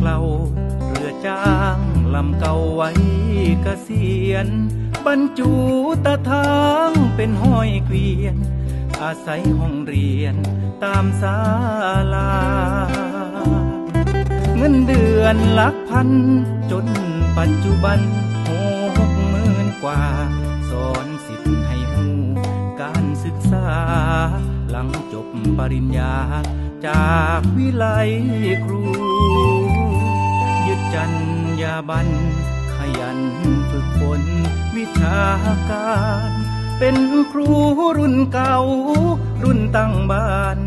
เหลาเรือจ้างลำเก่าไว้เกษียณบรรจุตะทางเป็นห้อยเกวียน อาศัยห้องเรียนตามศาลา เงินเดือนหลักพัน จนปัจจุบันหกหมื่นกว่า สอนสิทธิ์ให้หูการศึกษา หลังจบปริญญาจากวิไลครู จัญญาบันขยันฝึกฝนวิชาการ เป็นครูรุ่นเก่า รุ่นตั้งบ้าน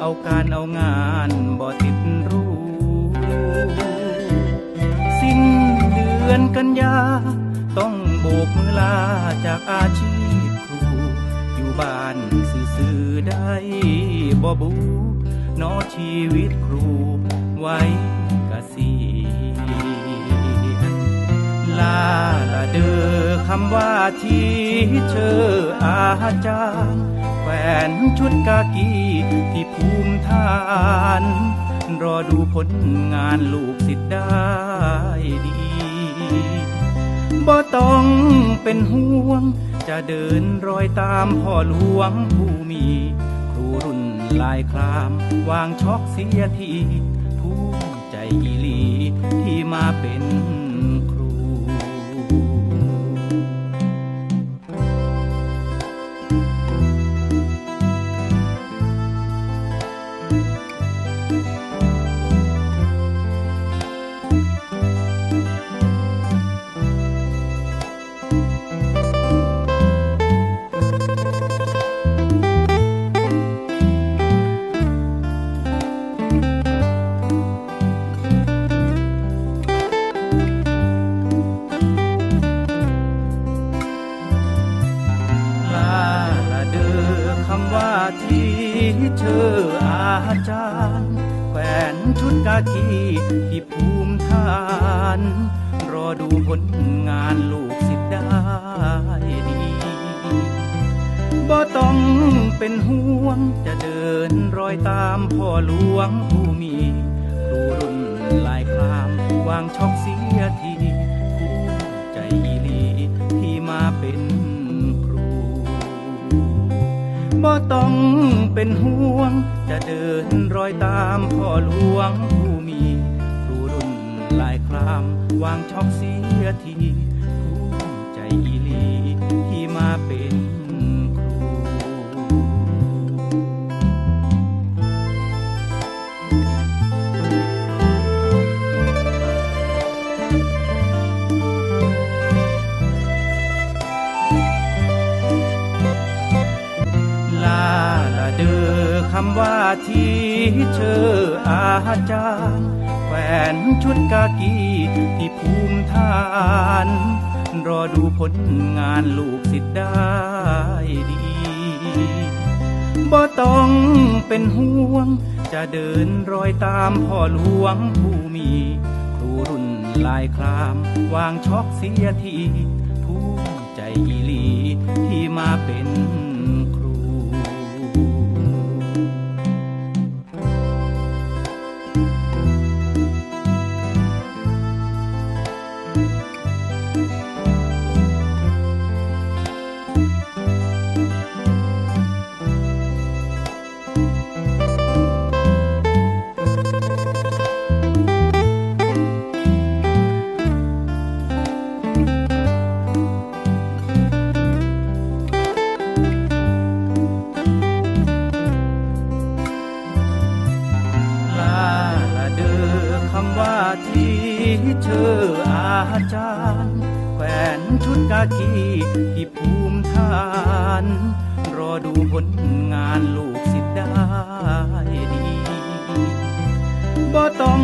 เอาการเอางานบ่ติดรู้ สิ้นเดือนกันยา ต้องโบกมือลาจากอาชีพครู อยู่บ้านซื่อๆได้บ่บู นอชีวิตครูไว้กะเสียณลาละเดอคำว่าที่เชออาจารย์แขวนชุดกากีที่ภูมิฐาน รอดูผลงานลูกศิษย์ได้ดีบ่ต้องเป็นห่วง จะเดินรอยตามพ่อหลวงผู้มี รุ่นลายคลาม วางช็อกเสียทีภูมิใจอีหลีที่มาเป็น ที่เชออาจารย์แขวนชุดกากีที่ภูมิฐาน รอดูผลงานลูกศิษย์ได้ดีบ่ต้องเป็นห่วงจะเดินรอยตามพ่อหลวงผู้มีครูรุ่นลายครามวางช็อกเสียทีภูมิใจอีลีที่มาเป็น บ่ต้องเป็นห่วง จะเดินรอยตามพ่อหลวงผู้มีครูรุ่นลายครามวางช่องเสียทีภูมิใจอีลีที่มาเป็นำว่าที่เชออาจารย์แขวนชุดกากีที่ภูมิฐาน รอดูผลงานลูกศิษย์ได้ดีบ่ต้องเป็นห่วง จะเดินรอยตามพ่อหลวงผู้มี ครูรุ่นลายคราม วางช็อกเสียทีภูมิใจอีหลีที่มาเป็นครู เธออาจารย์แขวนชุดกากีที่ภูมิฐาน รอดูผลงานลูกศิษย์ได้ดีบ่ต้อง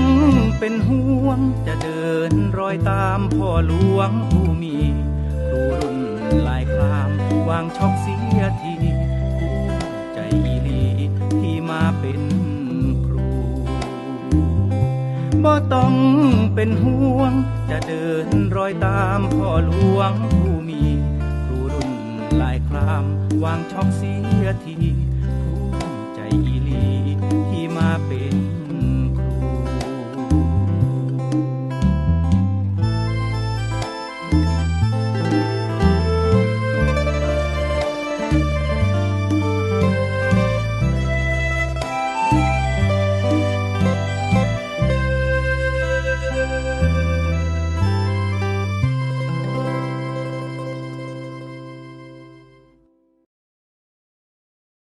เป็นห่วงจะเดินรอยตามพ่อหลวงผู้มีครูรุ่นลายครามวางช็อกเสียที บ่ต้องเป็นห่วง จะเดินรอยตามพ่อหลวงผู้มีครูรุ่นหลายคราม วางช่องเสียทีภูมิใจอีลีที่มาเป็น